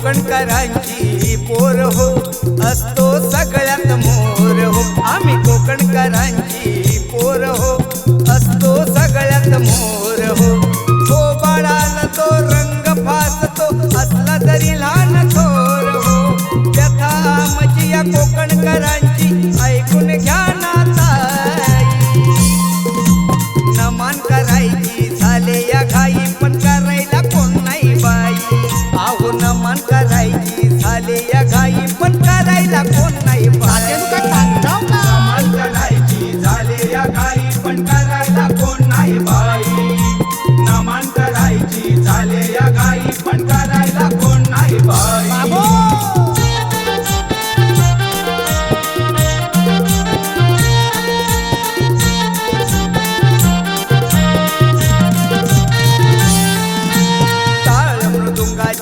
कोकणकरांची पोर हो असतो सगळ्या करायची झाले या घाई. पण करायला कोण नाही करायची झाले या काही पण करायला कोण नाही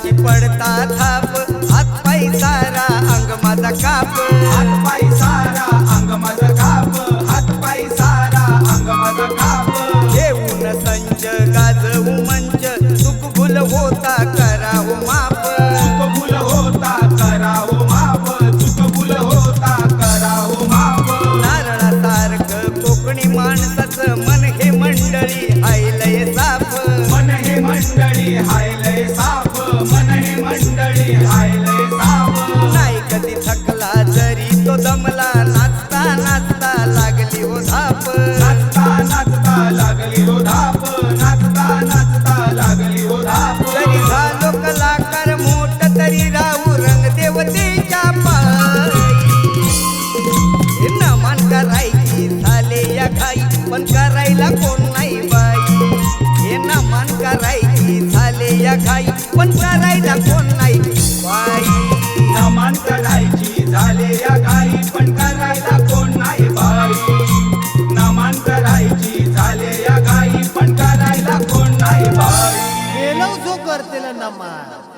मृदुंगाची पडता थाप. हात पाय सारा अंग माझा काप. हात पाय सारा अंग माझा काप. हात पाय सारा अंग माझा काप. घेऊन संच गाजवू मंच. सुख भूल होता करावं माप. चुकबुल होता करावं माप. चुकबुल होता करावं माप. नारळासारखं कोकणी माणसाचं मन हे मंडळी हायलय साप. मन हे मंडळी हायलय साप. मंडळी हायलय साप मान करायची झाले या घाई. पण करायला कोण नाही? बाई नमन करायची झाले या घाई. पण करायला कोण नाही बाई? नमान करायची झाले या घाई. पण करायला कोण नाही बाई? गेलो जो करतेला नमान